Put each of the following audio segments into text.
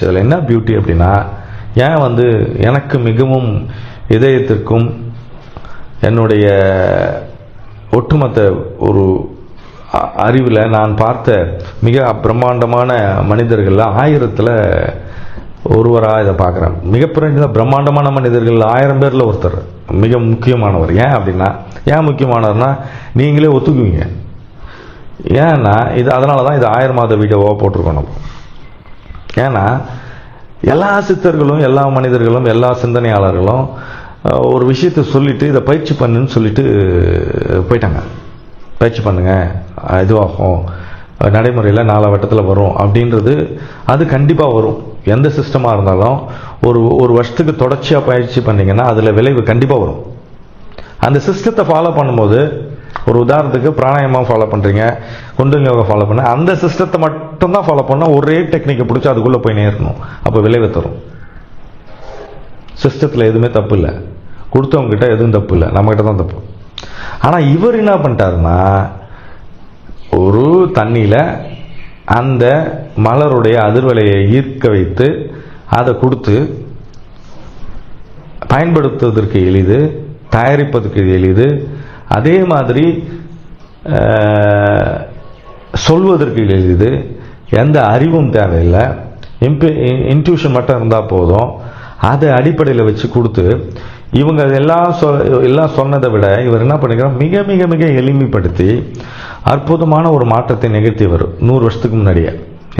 இதில் என்ன பியூட்டி அப்படின்னா ஏன் வந்து எனக்கு மிகவும் இதயத்திற்கும் என்னுடைய ஒட்டுமொத்த ஒரு அறிவில் நான் பார்த்த மிக பிரம்மாண்டமான மனிதர்கள் ஆயிரத்தில் ஒருவராக இதை பார்க்குறேன். மிகப்பிறந்த பிரம்மாண்டமான மனிதர்கள் ஆயிரம் பேரில் ஒருத்தர். மிக முக்கியமானவர். ஏன் அப்படின்னா ஏன் முக்கியமானவர்னா நீங்களே ஒத்துக்குவீங்க. ஏன்னா இது அதனால தான் இது ஆயிரம் மாத வீடியோவாக போட்டிருக்கோம் நம்ம. ஏன்னா எல்லா சித்தர்களும் எல்லா மனிதர்களும் எல்லா சிந்தனையாளர்களும் ஒரு விஷயத்தை சொல்லிட்டு இதை பயிற்சி பண்ணுன்னு சொல்லிட்டு போயிட்டாங்க. பயிற்சி பண்ணுங்க இதுவாகும் நடைமுறையில் நாலா வட்டத்தில் வரும் அப்படின்றது அது கண்டிப்பாக வரும். எந்த சிஸ்டமாக இருந்தாலும் ஒரு ஒரு வருஷத்துக்கு தொடர்ச்சியாக பயிற்சி பண்ணிங்கன்னா அதில் விளைவு கண்டிப்பாக வரும். அந்த சிஸ்டத்தை ஃபாலோ பண்ணும்போது ஒரு உதாரணத்துக்கு பிராணாயாமம் ஃபாலோ பண்ணுறீங்க குண்டலினி யோகா ஃபாலோ பண்ண அந்த சிஸ்டத்தை மட்டும்தான் ஃபாலோ பண்ணால் ஒரே டெக்னிக்கை பிடிச்சி அதுக்குள்ளே போய் நேரணும். அப்போ விளைவு தரும். சிஸ்டத்தில் எதுவுமே தப்பு இல்லை. கொடுத்தவங்ககிட்ட எதுவும் தப்பு இல்லை. நம்மகிட்ட தான் தப்பு. ஆனால் இவர் என்ன பண்ணிட்டாருன்னா ஒரு தண்ணியில் அந்த மலருடைய அதிர்வலையை ஈர்க்க வைத்து அதை கொடுத்து பயன்படுத்துவதற்கு எளிது தயாரிப்பதற்கு எளிது அதே மாதிரி சொல்வதற்கு எளிது எந்த அறிவும் தேவையில்லை. இன்ட்யூஷன் மட்டும் இருந்தால் போதும். அதை அடிப்படையில் வச்சு கொடுத்து இவங்க எல்லாம் சொ எல்லாம் சொன்னதை விட இவர் என்ன பண்ணிக்கிறோம் மிக மிக மிக எளிமைப்படுத்தி அற்புதமான ஒரு மாற்றத்தை நிகழ்த்தியவர் நூறு வருஷத்துக்கு முன்னாடியே.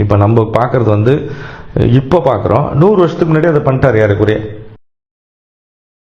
இப்போ நம்ம பார்க்குறது வந்து இப்போ பார்க்குறோம். நூறு வருஷத்துக்கு முன்னாடி அதை பண்ணிட்டார் யாருக்குரிய?